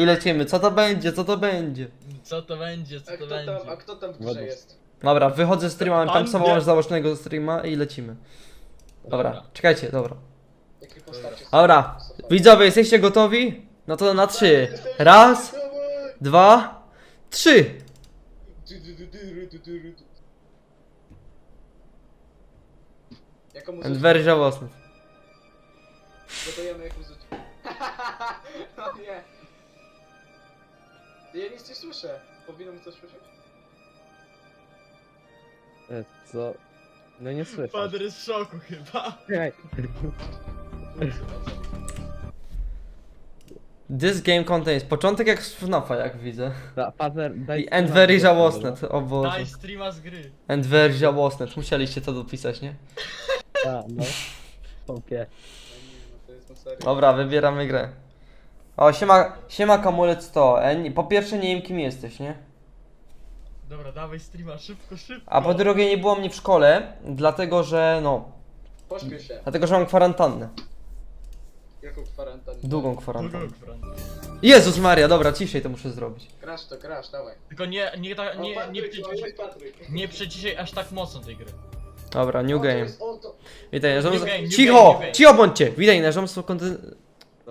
I lecimy, co to będzie, co to będzie? Co to będzie, co A to kto tam, będzie? a kto tam w grze jest? Dobra, wychodzę z streama, mam tam wie- masz założonego streama i lecimy. Dobra, Dobra. czekajcie, dobra. Jakie postacie są? Dobra, widzowie, jesteście gotowi? No to na trzy. Raz, dwa, trzy. Jaką And muzyczkę? very żałosny. Dodajemy jak muzyczkę. No nie. Ja nic nie słyszę. Powinienem coś słyszeć? E, Co? No nie słyszę. Padr jest w szoku chyba. Ej, This game contains początek jak z FNAFa, jak widzę. da- daj I and very żałosne, o Boże. Daj streama z gry. And very żałosne, musieliście to dopisać, nie? A, no. Popie. No nie, no to jest na serio. Dobra, wybieramy grę. O, siema, siema Kamulec 100. E, nie- po pierwsze nie wiem kim jesteś, nie? Dobra, dawaj streama, szybko, szybko. A po drugie nie było mnie w szkole, dlatego że no, Pośpiesz się. dlatego że mam kwarantannę. Jaką kwarantannę? Długą Długo, kwarantannę. Fran. Jezus Maria, dobra, ciszej to muszę zrobić. Grasz to, grasz, dawaj. Tylko nie, nie, ta, nie, O, nie, nie przyciszaj aż tak mocno tej gry. Dobra, O, new to game. jest- o, to- Witaj, New narzędzo... game, new Cicho! game, new game. Cicho bądźcie! Witaj, narzędzo konty...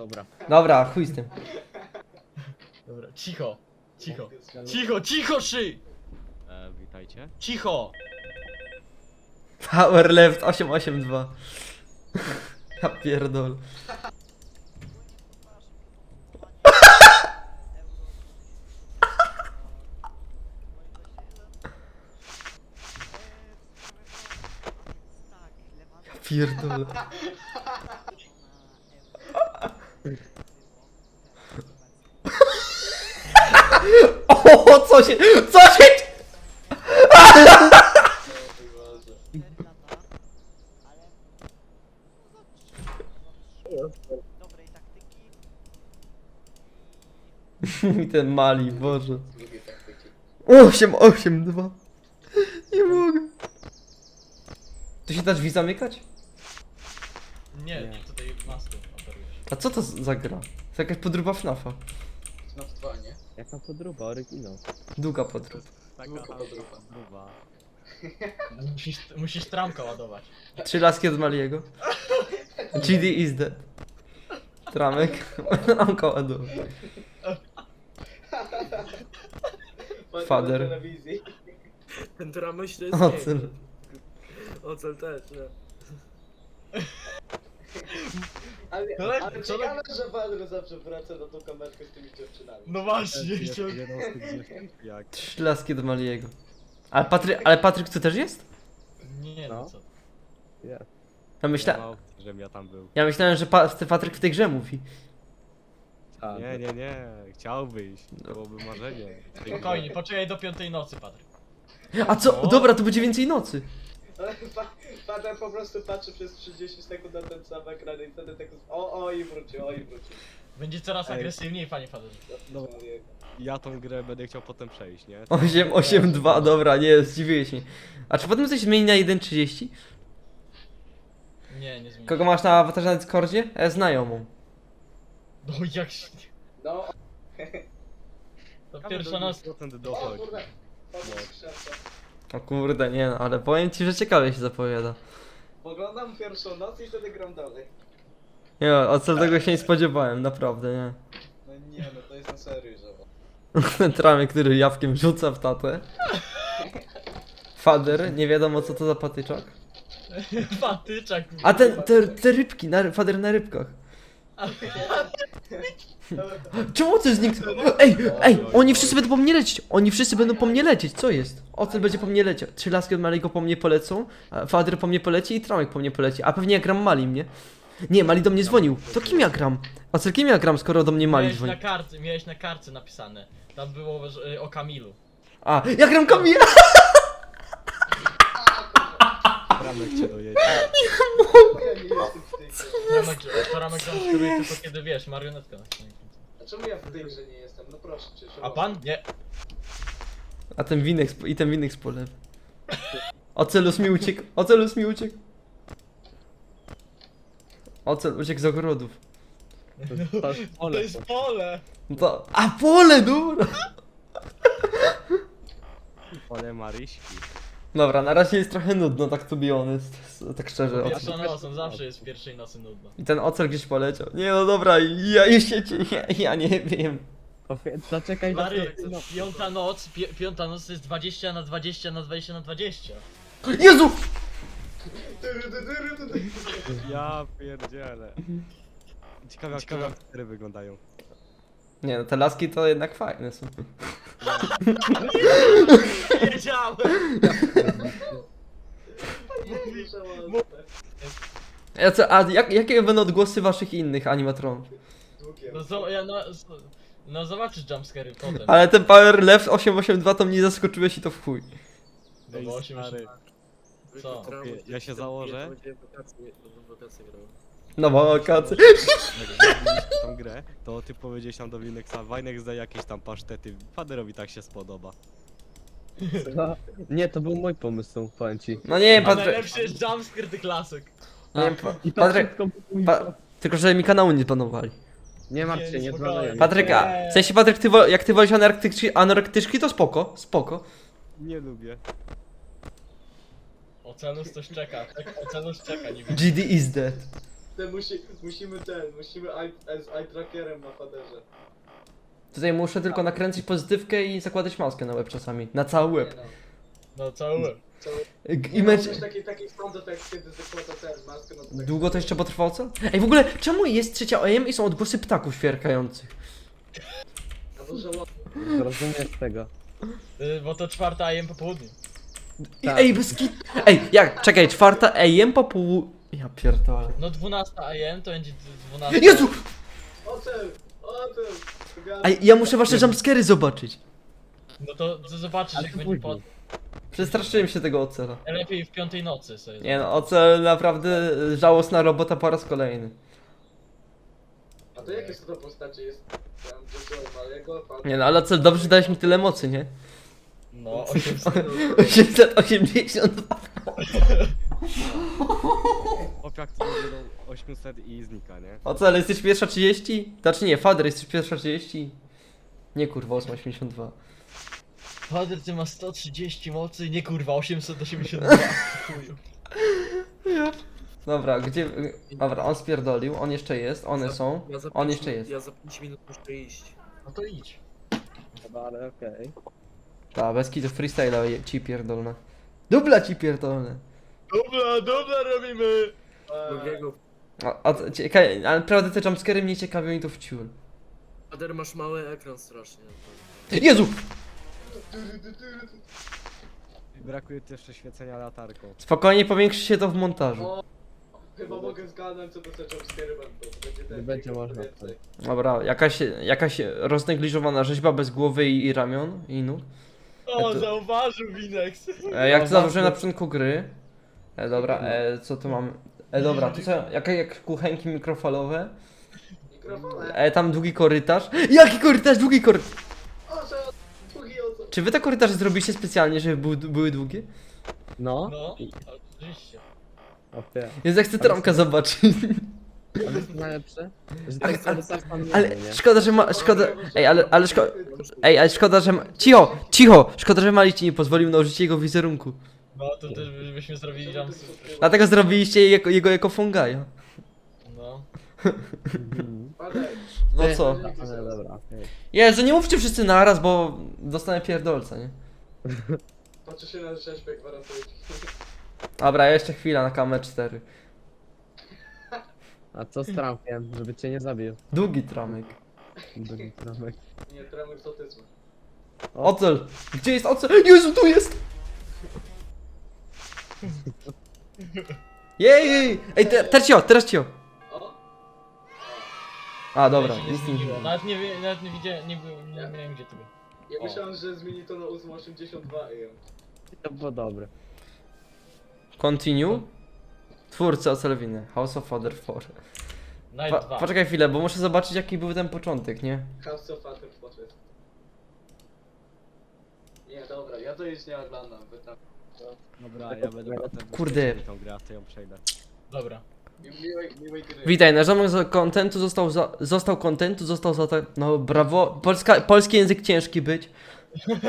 Dobra. Dobra, chuj z tym. Dobra, cicho, cicho. Cicho, cicho, szy! E, witajcie. Cicho! Power left 882. Ja pierdol. Ja pierdol. O, co się, co się... Ten mali, boże. Lubię taktyki. 8, 8, 2. Nie mogę. Tu się da drzwi zamykać? Nie, Nie. tutaj maską operujesz. A co to za gra? To jakaś podróba FNAFa. FNAF 2, nie? Jaka podróba, oryginał. Długa podróba. Taka Długa podróba. podróba. Musisz, musisz tramka ładować. Trzy laski od Maliego. GD is dead. Tramek. Father. Na telewizji. Która myśl to jest Ocel. Ocel też, nie. Ale, Ale ale co ciekawe, że Padre zawsze wraca na tą kamerkę z tymi dziewczynami. No właśnie, Jest chciał... jedną z tych dziewczyn, jak Trzy laski od Maliego. Ale Patryk, ale Patryk tu też jest? Nie no No. co. Ja, nie myśla... żebym ja tam był. ja myślałem, że pa... Patryk w tej grze mówi. A, Nie, nie, nie. Chciałbyś. To byłoby marzenie. Spokojnie, poczekaj do piątej nocy, Patryk. A co? O. Dobra, to będzie więcej nocy. Ale pa- Padre po prostu patrzy przez 30 sekund na ten sam ekran i wtedy tak o, o i wrócił, o i wrócił. Będzie coraz Ej. agresywniej, panie Faderze. No, ja tą grę będę chciał potem przejść, nie? 8, 8, 2, dobra, nie, zdziwiłeś mnie. A czy potem coś zmieni na 1.30? Nie, nie zmieni. Kogo masz na awatarze na Discordzie? E, znajomą. No jak się... No, To pierwsza noc... Procent o dochodzi. kurde. Skrzewca. O kurde, nie no, ale powiem ci, że ciekawie się zapowiada. Poglądam pierwszą noc i wtedy gram dalej. Nie, od tego się nie spodziewałem, naprawdę, nie. No nie, no to jest na serio, że... Ten tramy, który jawkiem rzuca w tatę. Fader, nie wiadomo co to za patyczak. Patyczak. A ten, te, te rybki, na, fader na rybkach. Czemu ty zniknął? Ej, ej, oni wszyscy będą po mnie lecieć, oni wszyscy będą po mnie lecieć, co jest? Ocel będzie po mnie leciał, trzy laski od Maliego po mnie polecą, a Fader po mnie poleci i Tramek po mnie poleci, a pewnie ja gram Malim, nie? Nie, Mali do mnie dzwonił, to kim ja gram? Ocel, kim ja gram, skoro do mnie Mali Miałeś dzwoni? na kartce, miałeś na kartce napisane. Tam było że, y, o Kamilu. A, ja gram Kamila! Ramek cię dojedzie. Ja nie jestem w tej grze. Ramek, Ramek tam szkuruje tylko kiedy wiesz, marionetka na. A czemu ja w tej grze nie jestem? No proszę cię. A pan? Nie. A ten winek, sp- i ten winek z polew. Ocelus mi uciekł, Ocelus mi uciekł. Ocel uciekł z ogrodów. To jest, jest To pole. jest pole! No To, a pole, dobra! Pole Maryśki. Dobra, na razie jest trochę nudno, tak to be honest. Tak szczerze. Pierwsza nocą, zawsze jest w pierwszej nocy nudno. I ten ocel gdzieś poleciał. Nie no dobra, ja jeszcze ja, ja nie wiem. Powie- Zaczekaj na Mary, no. piąta noc, pi piąta noc to jest 20 na 20 na 20 na 20. Jezu! Ja pierdzielę. Ciekawe jak Ciekawe. wyglądają. Nie no, te laski to jednak fajne są. Wiedziałem! Ja co, a jak, jakie będą odgłosy waszych innych animatronów? No, zo, ja no, z- no zobaczysz jumpscary potem. Ale ten Power Left 882 to mnie zaskoczyłeś i to w chuj. No bo osiem stary. Co? Wygramy, Ja się założę. Będzie wakacje, będą wakacje grały. No bo wakacje. Jak tą grę, to ty powiedziałeś tam do Wineksa, Winek zda jakieś tam pasztety. Faderowi tak się spodoba. No, Nie, to był mój pomysł, powiem ci. No nie, A Patryk. najlepszy jest jumpscare the classic. Nie, pa, I to Patryk. wszystko Pa, tylko, że mi kanału nie zbanowali. Nie martw się, nie spokojnie. dzwonię. Patryk, a w sensie Patryk, ty, wo- jak ty wolisz anorektyczki, anorektyczki, to spoko, spoko. Nie lubię. Ocelus coś czeka, czeka Ocelus czeka, nie wiem. GD is dead. Te musi, musimy ten, musimy eye, z eye trackerem na faderze. Tutaj muszę tylko nakręcić pozytywkę i zakładać maskę na łeb czasami. Na cały łeb. No cały. G- no. I mecz... Coś taki, taki sound effect, kiedy zakłada ten maskę, no to tak Długo to jeszcze potrwało co? Ej, w ogóle, czemu jest trzecia OM i są odgłosy ptaków świerkających? A to żałosne. Zrozumiesz tego. Y, Bo to czwarta AM po południu. I, Tak. ej, bez kit... Ej, jak? Czekaj, czwarta AM po pół... Ja pierdolę. No 12 AM to będzie 12. Jezu! Ocel! Ocel! Ej, ja muszę wasze jumpscary zobaczyć. No to, to zobaczysz jak będzie po... później. Przestraszyłem się tego ocela. Lepiej w piątej nocy sobie. Nie no, ocel naprawdę żałosna robota po raz kolejny. A to jakie są to postacie? Jest tam Jojo, Malego, Pan... Nie no, ale ocel, dobrze że dałeś mi tyle mocy, nie? No 800. 882. Opiak to będzie do 800 i znika, nie? Ocel, jesteś pierwsza 30? Znaczy nie, Fader, jesteś pierwsza 30? Nie kurwa, 882. Fader ty ma 130 mocy, nie kurwa 882. Chuju. Dobra, gdzie... Dobra, on spierdolił, on jeszcze jest, one są. Ja za On pięć jeszcze minut- jest. Ja za 5 minut muszę iść. No to idź. Dobra, ale okej. Ta, bez kitu freestyla je- ci pierdolne. Dubla ci pierdolne. Dobra, dobra robimy. Eee, Drugiego. A, a, to cieka- ale te jumpscary mnie ciekawią i to wciul. Ader masz mały ekran strasznie. Jezu! Brakuje też przeświecenia latarką. Spokojnie powiększy się to w montażu. O, chyba mogę zgadnąć co to za jumpscary będą. Będzie ten, Nie będzie można więcej. Dobra, jakaś, jakaś roznegliżowana rzeźba bez głowy i, i ramion i nóg. O, to- zauważył Winex. E, jak to założyłem na początku gry. E, dobra, e, co tu mam? E, dobra, tu są jak, jak kuchenki mikrofalowe. Mikrofon. E, tam długi korytarz. Jaki korytarz? Długi korytarz! Ocel! Długi ocel! Czy wy te korytarze zrobiliście specjalnie, żeby były, były długie? No, No, oczywiście. okej. Jezu, ja chcę trąbka zobaczyć. Co najlepsze? Że Ale- tak cały czas tam nie Ale ma, nie? szkoda, że ma. Szkoda. Ej, ale, ale szkoda. Ej, ale szkoda, że. Ma... Cicho! Cicho! Szkoda, że Mali ci nie pozwolił na użycie jego wizerunku. No to też by- byśmy zrobili jumpscare. Dlatego zrobiliście jego, jego jako fungaja. No. Padaj. No co? Ale dobra, okej. Jezu, nie mówcie wszyscy naraz, bo dostanę pierdolca, nie? Patrzę się na rzeźbę, gwarantuję ci. Dobra, jeszcze chwila na kamerę 4. A co z Trumpiem, żeby cię nie zabił? Długi tramek. Drugi Trumpek. Nie, tremy egzotyzmu. Ocel! Gdzie jest ocel? Jezu, tu jest! Jej, jej! Ej, te, teraz cio, teraz cio! O! A, dobra, Ja się nie nic nie zmieniło. Nawet nie, wie- nawet nie widziałem, nie, nie wiem gdzie to był. Ja O. myślałem, że zmieni to na 882 AM. To było dobre. Continue. Twórcy Ocelwiny. House of Father 4. Night Pa, 2. poczekaj chwilę, bo muszę zobaczyć jaki był ten początek, nie? House of Father Portrait. Nie, dobra, ja to już nie oglądam, wy tam. Dobra, ja będę potem Kurde. tą grę, a to ją przejdę. Dobra. Miłej, miłej gry. Witaj, nasz domek z kontentu został, za, został kontentu, został za, no brawo, Polska, polski język ciężki być.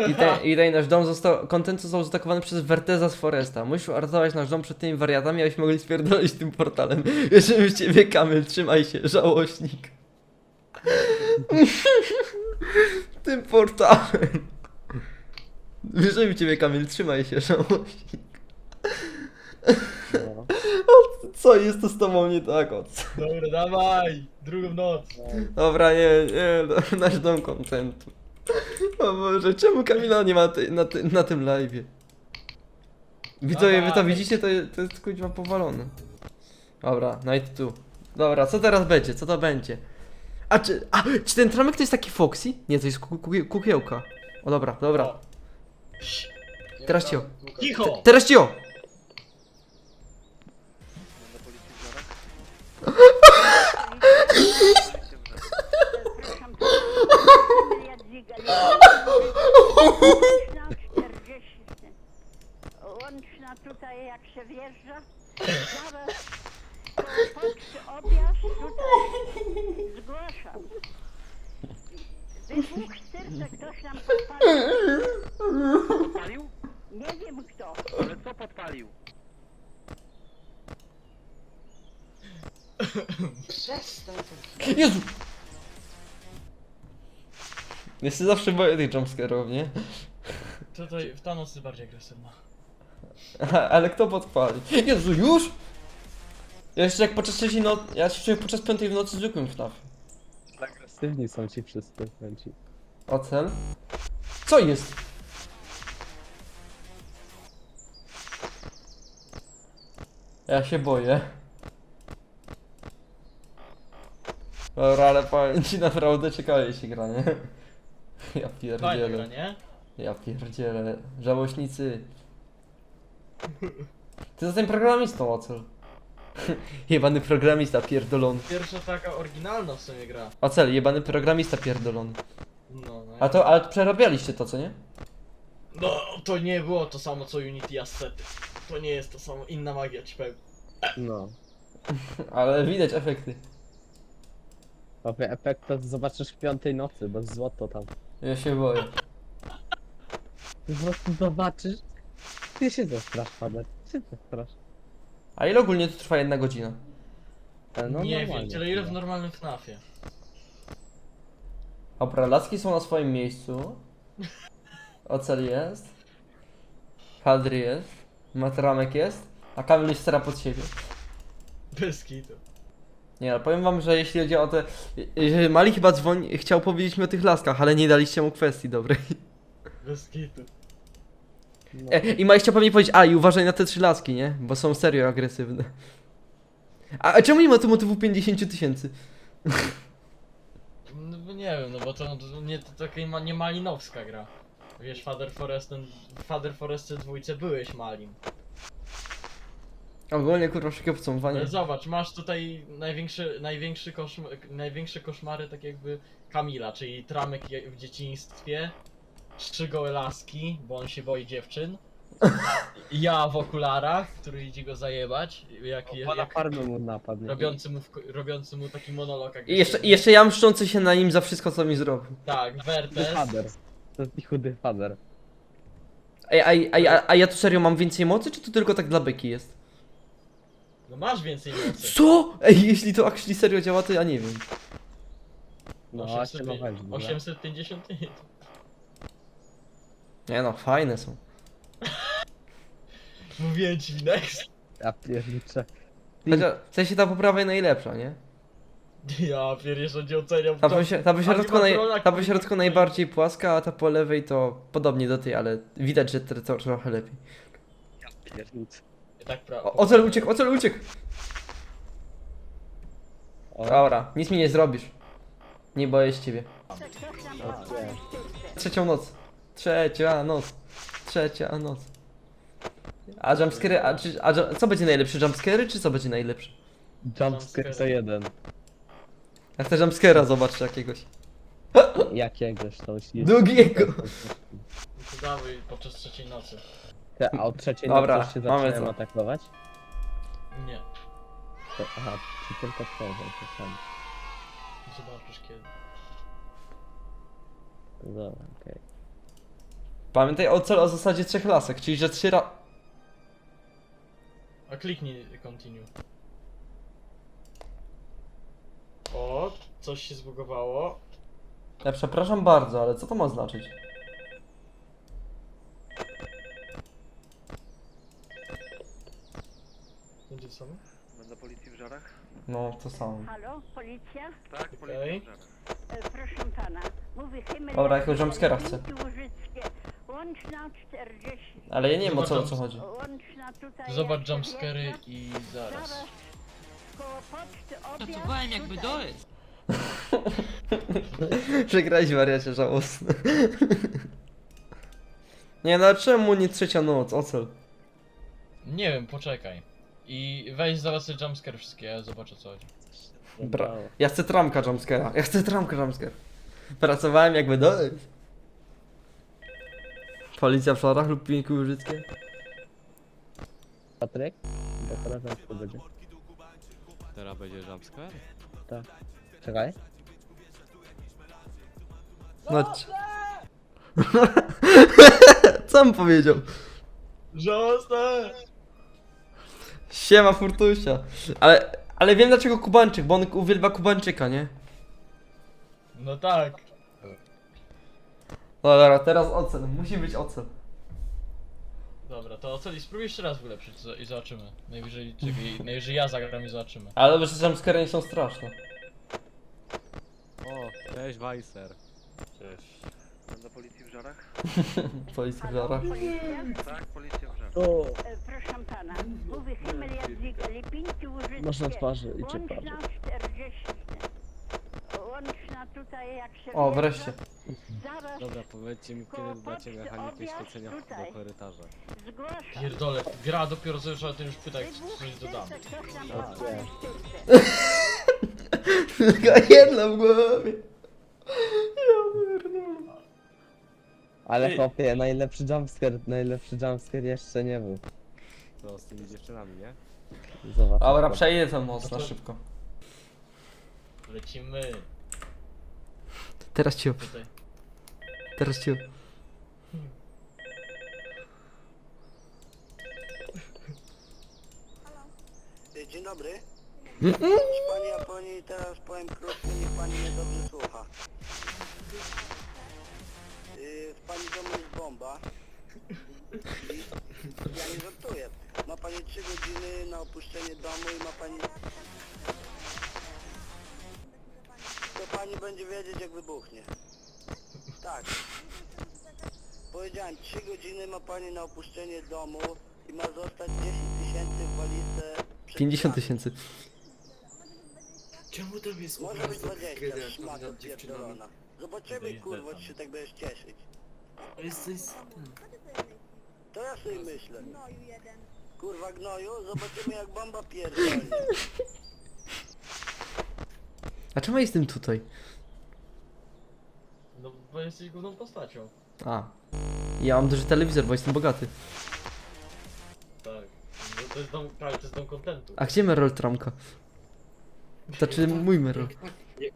Witaj, witaj, nasz dom został, kontent został zaatakowany przez Werteza z Foresta. Musisz uratować nasz dom przed tymi wariatami, abyśmy mogli spierdolić tym portalem. Wierzymy w ciebie, Kamil, trzymaj się, żałośnik. tym portalem. Wierzymy w ciebie, Kamil, trzymaj się, żałośnik. No. Co jest to z tobą nie tak, od? Dobra, dawaj! Drugą noc. Dobra, nie, nie, no, nasz dom kontentu. O Boże, czemu Kamila nie ma tej- na, ty- na tym live'ie? Widzowie, wy to Dawaj. widzicie, to, jest- to jest kuźwa powalone. Dobra, night tu. Dobra, co teraz będzie? Co to będzie? A czy, a, czy ten tramek to jest taki Foxy? Nie, to jest ku, ku, kukiełka. O dobra, dobra. O, Teraz cio. Cicho! Teraz cio! Łączna 40. Łączna tutaj jak się wjeżdża. Zaraz po poczcie objazd tutaj zgłaszam. Wybuch serca ktoś nam podpalił. Podpalił? Nie wiem kto. Ale co podpalił? Przestań to. Jezu! Ja się zawsze boję tych jumpscare'ów, nie? Tutaj w ta noc jest bardziej agresywna. Ale kto podpali? Jezu, już? Ja jeszcze jak podczas trzeciej nocy, ja się czuję podczas piątej w nocy zwykłym FNAF. Agresywni są ci wszyscy chęci. Ocel? Co jest? Ja się boję. Dobra, ale powiem ci naprawdę ciekawie się gra, nie? Ja Fajna gra, pierdzielę. nie? Ja pierdzielę. Żałośnicy. Ty za tym programistą, Ocel. Jebany programista pierdolony. Pierwsza taka oryginalna w sumie gra. Ocel, jebany programista pierdolony. A to, ale przerabialiście to, co nie? No, to nie było to samo co Unity Assety. To nie jest to samo, inna magia ci powiem. No. Ale widać efekty. Powie efekt to zobaczysz w piątej nocy, bo złoto tam. Ja się boję. Ty po prostu zobaczysz. Ty się zestrasz, Fader. Ty się zestrasz. A ile ogólnie to trwa jedna godzina? E, No, nie normalnie wiem, tyle ile w normalnym FNAFie. Dobra, laski są na swoim miejscu. Ocel jest. Hadry jest. Matramek jest. A Kamil jest stara pod siebie. Bez kitu. Nie, ale powiem wam, że jeśli chodzi o te... że Mali chyba dzwoni... chciał powiedzieć mi o tych laskach, ale nie daliście mu kwestii dobrej. Bez kitu. No. E, I Mali chciał pewnie powiedzieć, a i uważaj na te trzy laski, nie? Bo są serio agresywne. A, a czemu nie ma tu motywu 50 000 tysięcy? Nie wiem, no bo to, to nie to taka ma, nie malinowska gra. Wiesz, Father Forest, ten, Father Forest dwójce byłeś malin. Ogólnie kurwa szybkie podsumowanie. Ale zobacz, masz tutaj największy, największy koszm największe koszmary tak jakby Kamila, czyli Tramek je- w dzieciństwie, trzy gołe laski, bo on się boi dziewczyn. Ja w okularach, który idzie go zajebać, jak, Pana jak farmy mu napadnie. robiący, mu w, robiący mu taki monolog I jeszcze, i jeszcze ja mszczący się na nim za wszystko, co mi zrobił. Tak, Chudy Wertes. fader. To jest chudy fader. Ej, a, a, a, a ja tu serio mam więcej mocy, czy to tylko tak dla beki jest? No masz więcej mocy. Co? Ej, jeśli to actually serio działa, to ja nie wiem. No, 800, 800, 850 Nie no, fajne są. Mówiłem ci, next. Ja pierniczę. Chociaż, w sensie ta poprawa jest najlepsza, nie? Ja pierdziesz, nie oceniam Ta po, środku- ta po środku, naj, ta po środku najbardziej płaska, a ta po lewej to podobnie do tej, ale widać, że to, to trochę lepiej. Pierniczę. Tak pra- O, ocel uciekł, ocel uciekł! O, Dobra, nic mi nie zrobisz. Nie boję się ciebie. Trzecią noc. Trzecia noc. Trzecia noc. A jumpscary, a, czy, a ju- co będzie najlepsze? Jumpscary czy co będzie najlepsze? Jumpscare to jeden. Ja chcę jumpscare'a zobaczyć jakiegoś. Jakiegoś to już jest. Długiego. To dawaj podczas trzeciej nocy. Te, a o trzeciej Dobra, nocy już się mamy zaczynają to. atakować? Nie. To, aha, czy tylko tworzą to sam. Zobaczysz kiedy. Dobra, okej. Pamiętaj o cel o zasadzie trzech lasek, czyli że trzy ra... A kliknij continue. O, coś się zbugowało. Ja przepraszam bardzo, ale co to ma znaczyć? Będzie co? Będę policji w żarach? No, to samo. Halo, policja? Tak, policja w żarach. E, proszę pana, mówi Himmel... Dobra, jakiegoś jumpscare'a chcę. Łużyckie. Łączna 40... Ale ja nie wiem o co, o co chodzi. Łączna tutaj... Zobacz jak jumpscary i zaraz. Koło poczty obiad... Żartowałem jakby tutaj. dojest. Przegrałeś wariacie żałosny. Nie no, czemu nie trzecia noc? Ocel. Nie wiem, poczekaj. I weź zaraz te jumpscare wszystkie, ja zobaczę co chodzi. Bra. Ja chcę tramka jumpscare'a. Ja chcę tramka jumpscare. Pracowałem jakby dość. Policja w szarach lub pięku łużyckie? Patryk? Bo teraz na to będzie. Teraz będzie jumpscare? Czekaj. No ci- Co on powiedział? Żałosne! Siema Furtusia. Ale, ale wiem dlaczego Kubańczyk, bo on uwielbia Kubańczyka, nie? No tak. No dobra, teraz ocel. Musi być ocel. Dobra, to oceli, spróbuj jeszcze raz zo- i zobaczymy. Najwyżej, czekaj, najwyżej ja zagram i zobaczymy. Ale dobrze, że jumpscare nie są straszne. O, cześć Weiser. Cześć. Będę policji w żarach? Policja w żarach. Tak, policja w żarach. O, E, proszę pana, mówi Himmel Jadwiga, Lipinki Łużyckie. masz na twarzy i cię Łączna parzę. 40. Tutaj jak się O, wjeżdża, wreszcie. Zaraz Dobra, powiedzcie mi kiedy dodacie mechanikę świecenia Tutaj. do korytarza. zgłaszam. Pierdolę, gra dopiero zaczęła, ty już pytaj, coś dodamy. Coś podpalić chce. Tylko jedna w głowie. Ja pierdolę. Ale chłopie, najlepszy jumpscare, najlepszy jumpscare jeszcze nie był. To z tymi dziewczynami, nie? Zobacz. Dobra, most na szybko. Lecimy. Teraz ciu, Tutaj. teraz ciu. Dzień dobry. Pani Japonii teraz powiem krótko, niech pani mnie dobrze słucha. Yy, w pani domu jest bomba. I ja nie żartuję. Ma pani 3 godziny na opuszczenie domu i ma pani... pani będzie wiedzieć jak wybuchnie. Tak. Powiedziałem, 3 godziny ma pani na opuszczenie domu i ma zostać 10 tysięcy w walizce. przed 50 nami. tysięcy. Czemu tam jest Może być obrazek 20, kiedy tam szmato nad dziewczynami? pierdolona. Zobaczymy kurwa, tam. czy się tak będziesz cieszyć. To jest coś... To ja sobie myślę. Kurwa gnoju, zobaczymy jak bomba pierdolnie. A czemu jestem tutaj? No, bo jesteś główną postacią. A. Ja mam duży telewizor, bo jestem bogaty. Tak. No, to jest dom, prawie to jest dom kontentu. A gdzie Merol Tramka? Znaczy mój Merol. Jak tak, jak,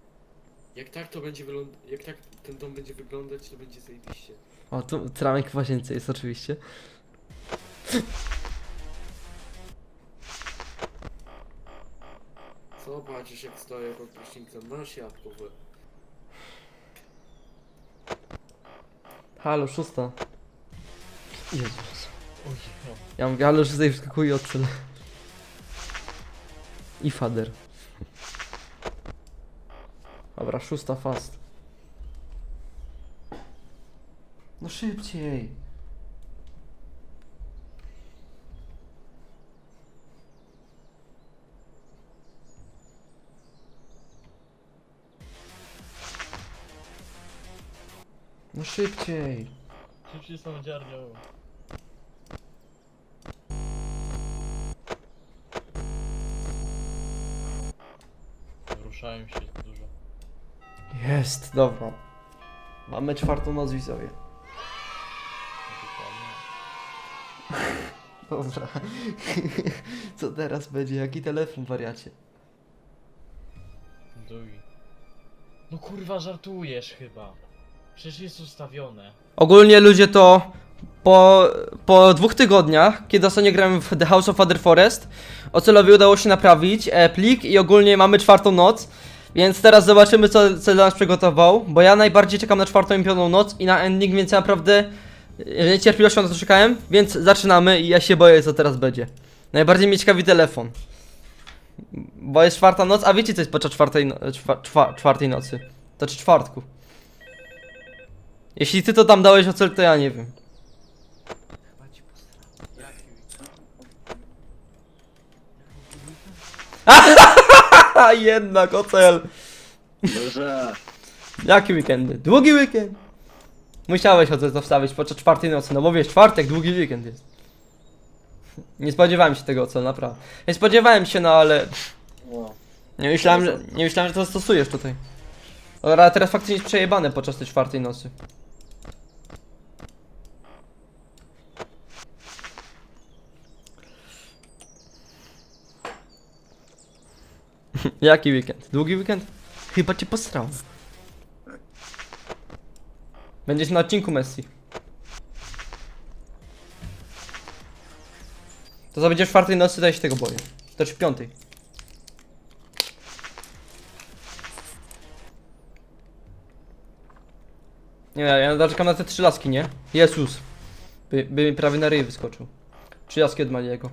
jak tak to będzie wyglądać, jak tak ten dom będzie wyglądać, to będzie zajebiście. O, tu Tramek w łazience jest oczywiście. Co patrzysz jak stoję pod prysznicem? Masz jabłko w łeb. Halo, szósta. Jezus. Oj, no. Ja mówię, halo, że tutaj wskakuje ocel. I fader. Dobra, szósta fast. No szybciej. No szybciej. Szybciej tą dziarnią. Ruszają się dużo. Jest, dobra. Mamy czwartą noc widzowie. Dobra. Co teraz będzie? Jaki telefon, wariacie? Duj. No kurwa, żartujesz chyba. Przecież jest ustawione. Ogólnie ludzie to po, po dwóch tygodniach, kiedy ostatnio grałem w The House of Other Forest, Ocelowi udało się naprawić e, plik i ogólnie mamy czwartą noc. Więc teraz zobaczymy co, co dla nas przygotował, bo ja najbardziej czekam na czwartą i piątą noc i na ending, więc ja naprawdę e, niecierpliwością na to czekałem, więc zaczynamy i ja się boję co teraz będzie. Najbardziej mnie ciekawi telefon. Bo jest czwarta noc, a wiecie co jest podczas czwartej, no, czwa, czwa, czwartej nocy? To czy czwartku. Jeśli ty to tam dałeś ocel, to ja nie wiem. A jednak ocel. Jaki weekendy? Długi weekend. Musiałeś ocel to wstawić podczas czwartej nocy, no bo wiesz, czwartek, długi weekend jest. Nie spodziewałem się tego ocel, naprawdę. Nie spodziewałem się, no ale... Nie myślałem, że, nie myślałem, że to stosujesz tutaj. Ale teraz faktycznie jest przejebane podczas tej czwartej nocy. Jaki weekend? Długi weekend? Chyba cię postrał. Będziesz na odcinku Messi. To co będzie w czwartej nocy, to ja się tego boję. To czy piątej? Nie, ja nadal na te trzy laski, nie? Jezus. By, by mi prawie na ryj wyskoczył. Trzy laski od Maliego.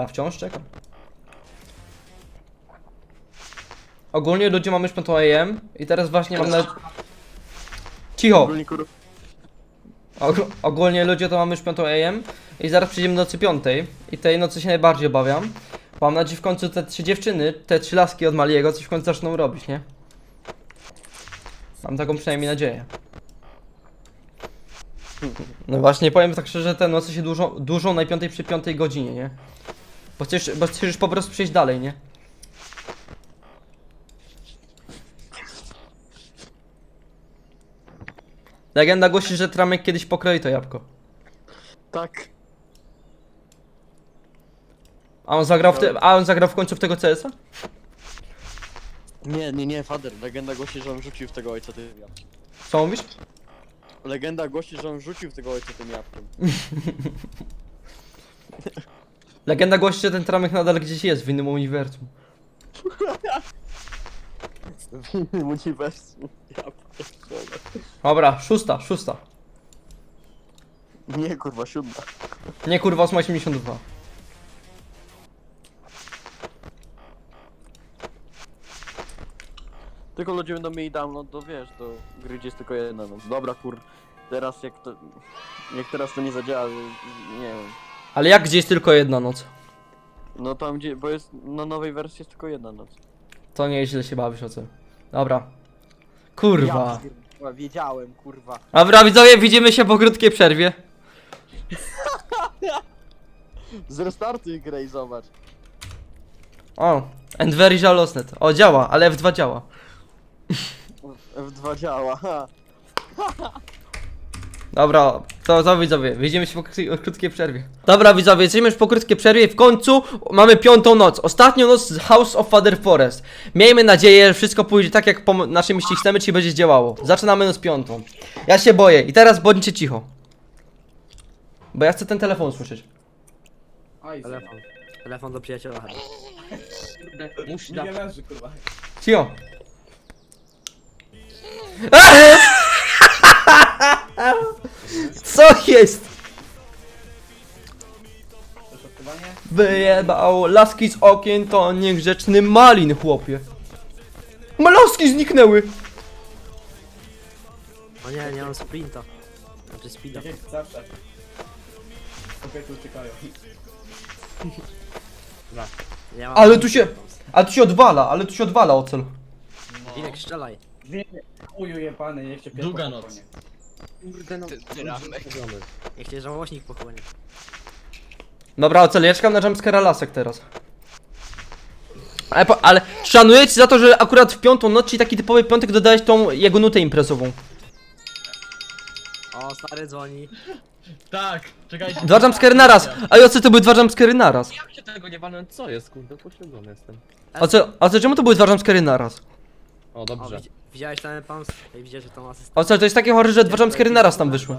Ja wciąż czekam. Ogólnie ludzie mamy już 5 AM i teraz właśnie mam na... Cicho! Og ogólnie ludzie to mamy już 5 AM i zaraz przejdziemy do nocy 5 i tej nocy się najbardziej obawiam. Bo Mam nadzieję, że w końcu te trzy dziewczyny, te trzy laski od Maliego coś w końcu zaczną robić, nie? Mam taką przynajmniej nadzieję. No właśnie, powiem tak szczerze, te noce się dużo, dużo na piątej przy piątej godzinie, nie? Bo chcesz, bo chcesz już po prostu przejść dalej, nie? Legenda głosi, że Tramek kiedyś pokroi to jabłko. Tak. A on zagrał w, te, a on zagrał w końcu w tego CS-a? Nie, nie, nie, Fader. Legenda głosi, że on rzucił w tego ojca tym jabłkiem. Co mówisz? Legenda głosi, że on rzucił w tego ojca tym jabłkiem. Legenda głosi, że ten Tramek nadal gdzieś jest w innym uniwersum. Multiversum. Ja pierdolę. Dobra, szósta, szósta. Nie, kurwa, siódma. Nie kurwa, 82. Tylko ludzie będą mieli download, to wiesz, to gry gdzie jest tylko jedna noc. Dobra, kur... Teraz jak to... Jak teraz to nie zadziała, to nie wiem. Ale jak gdzieś tylko jedna noc? No tam gdzie, bo jest na nowej wersji jest tylko jedna noc. To nieźle się bawisz o co. Dobra. Kurwa. Ja wiedziałem, kurwa. Dobra, widzowie, widzimy się po krótkiej przerwie. Zrestartuj grę i zobacz. O, and very żałosne. O, działa, ale F2 działa. F2 działa, ha. Dobra, to, to widzowie, widzimy się po krótkiej- krótkiej przerwie. Dobra widzowie, jesteśmy już po krótkiej przerwie i w końcu mamy piątą noc. Ostatnią noc z House of Father Forest. Miejmy nadzieję, że wszystko pójdzie tak jak po naszej myśli chcemy, czyli będzie działało. Zaczynamy noc piątą. Ja się boję i teraz bądźcie cicho. Bo ja chcę ten telefon usłyszeć. Telefon. Telefon do przyjaciela. Musi leży, kurwa. Co jest? Wyjebał laski z okien, to niegrzeczny malin, chłopie. Ma laski zniknęły. O nie, nie mam sprinta. Znaczy speeda. Jak zawsze. Kobiety uciekają. Nie mam Ale tu się, ale tu się odwala, ale tu się odwala ocel. No. Winek, strzelaj. Uju jebany, niech cię Długa noc. Kurde no. Niech cię żałośnik pochłonie. Dobra, ocel, ja czekam na jumpscare'a lasek teraz. Ale, po, ale szanuję ci za to, że akurat w piątą noc, czyli taki typowy piątek, dodałeś tą jego nutę imprezową. O, stary dzwoni. Tak, czekajcie. Dwa jumpscary naraz! A co to były dwa jumpscary naraz? Jak się tego nie walnąłem? Co jest, kurde? Pośledzony jestem. A co, a co, czemu to były dwa jumpscary naraz? O, O, dobrze. widzi- widziałeś ten pams? Ej, widziałeś, że tam asyst... O co, to jest takie chory, że dwa jumpscary naraz tam wyszły.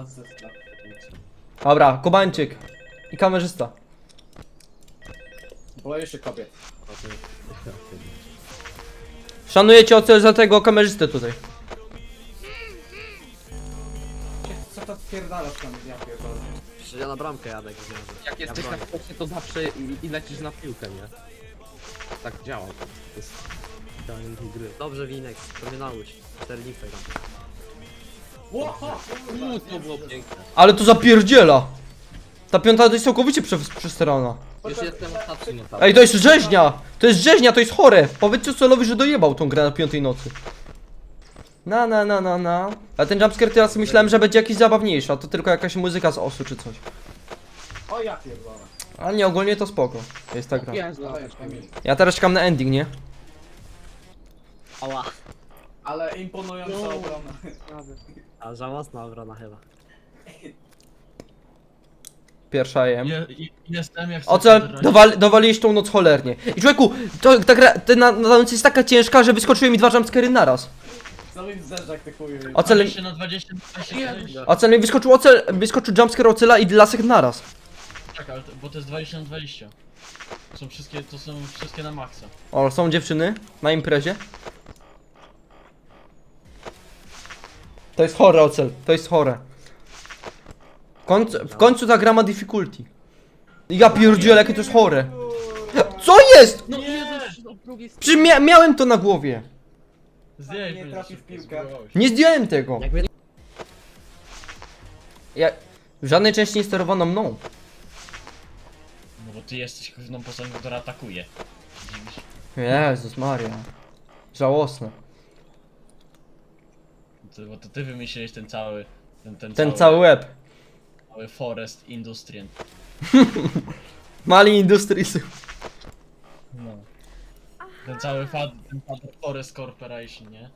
Dobra, Kubańczyk. I kamerzysta. Boję się kobiet. Szanuję cię Ocel za tego kamerzystę tutaj. Co to spierdalasz tam, ja pierdolę. Przecież ja na bramkę jadę, jak zmierzę. Jak jesteś na bronię. to zawsze i, i lecisz na piłkę, nie? Tak działa. To jest gry. Dobrze, Winek, to mnie naucz. Uuu, to było piękne. Ale to zapierdziela! Ta piąta to jest całkowicie prze przesterana. Już jestem ostatni na Ej, to jest rzeźnia! To jest rzeźnia, to jest chore! Powiedzcie Celowi, że dojebał tą grę na piątej nocy. Na, na, na, na, na. A ten jumpscare teraz myślałem, że będzie jakiś zabawniejszy, a to tylko jakaś muzyka z osu czy coś. O ja pierdolę. Ale nie, ogólnie to spoko. Jest ta gra. Ja teraz czekam na ending, nie? Ała. Ale imponująca obrona. A żałosna obrona chyba. Pierwsza jem. Je, je, jestem jak Ocel, dowal, dowaliłeś tą noc cholernie. I człowieku, to, ta gra, ta na, na noc jest taka ciężka, że wyskoczyły mi dwa jumpscary naraz. Co mi zderzak ty chuju. Ocel, 20 na 20 na 20. ocel mi wyskoczył ocel, wyskoczył jumpscare ocela i lasek naraz. Czekaj, ale to- bo to jest 20 na 20. To są wszystkie, to są wszystkie na maksa. O, są dziewczyny na imprezie. To jest chore, Ocel, to jest chore. W końcu, w końcu ta gra ma difficulty. Ja pierdzielę, jakie to jest chore. Co jest? No Nie! Przecież mia miałem to na głowie. Zdjęć Nie trafi w piłkę. Nie zdjąłem tego. Ja w żadnej części nie sterowano mną. Bo ty jesteś główną postacią, która atakuje. Dziwisz? Jezus Maria. Żałosne. To, bo to ty wymyśliłeś ten cały, ten, ten, Ten cały łeb. cały Forest Industrian. Mali Industries. No. Ten cały fad, ten fad Forest Corporation, nie?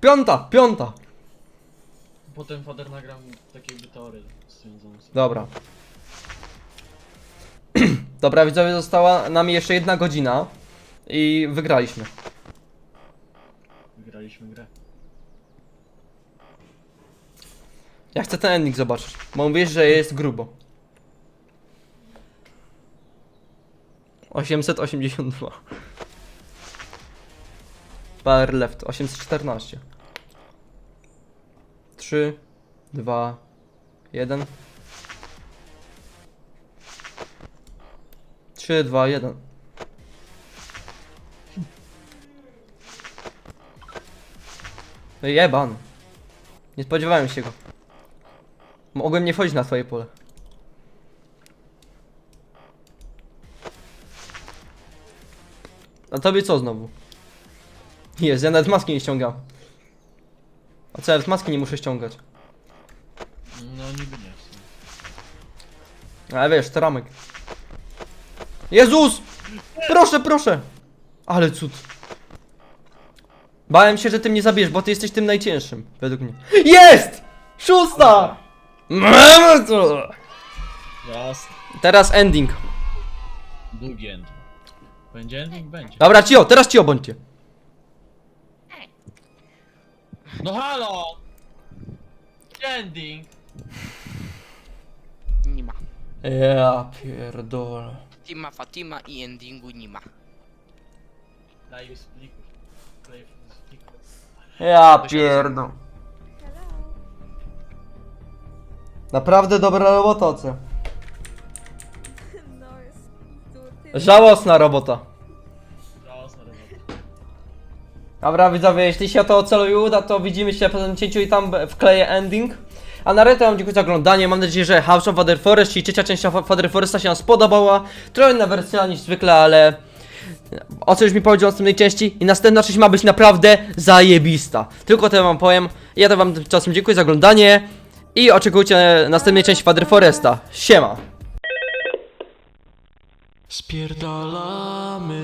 Piąta, piąta. Potem fader nagram takie bitory stwierdzające. Dobra. Dobra, widzowie, została nam jeszcze jedna godzina. I wygraliśmy. Wygraliśmy grę. Ja chcę ten ending zobaczyć. Bo mówisz, że jest grubo. 882. Power left. 814. 3, 2, 1. 3, 2, 1. No jeban. Nie spodziewałem się go. Mogłem nie wchodzić na twoje pole. A tobie co znowu? Jest, ja nawet maski nie ściągam. A co, ja nawet maski nie muszę ściągać. No niby nie. Ale wiesz, tramek. Jezus! Proszę, proszę! Ale cud. Bałem się, że ty mnie zabierz, bo ty jesteś tym najcięższym, według mnie. Jest! Szósta! Mamy to! Jasne. Teraz ending. Długi end. Będzie ending? Będzie. Dobra, cio, teraz cio bądźcie. No halo! Ending! Nie ma. Ja pierdolę. Fatima, Fatima i endingu nie ma. Pliku. Ja pierdol. Naprawdę dobra robota, oce. Żałosna robota. Żałosna robota. Dobra widzowie, jeśli się to celuj uda, to widzimy się po tym cięciu i tam wkleję ending. A na resztę wam dziękuję za oglądanie, mam nadzieję, że House of Father Forest, czyli trzecia część Father Foresta się wam spodobała. Trochę inna wersja niż zwykle, ale... O co już mi powiedział o następnej części i następna część ma być naprawdę zajebista. Tylko tyle wam powiem. Ja to wam tymczasem dziękuję za oglądanie i oczekujcie następnej części Father Foresta. Siema! Spierdalamy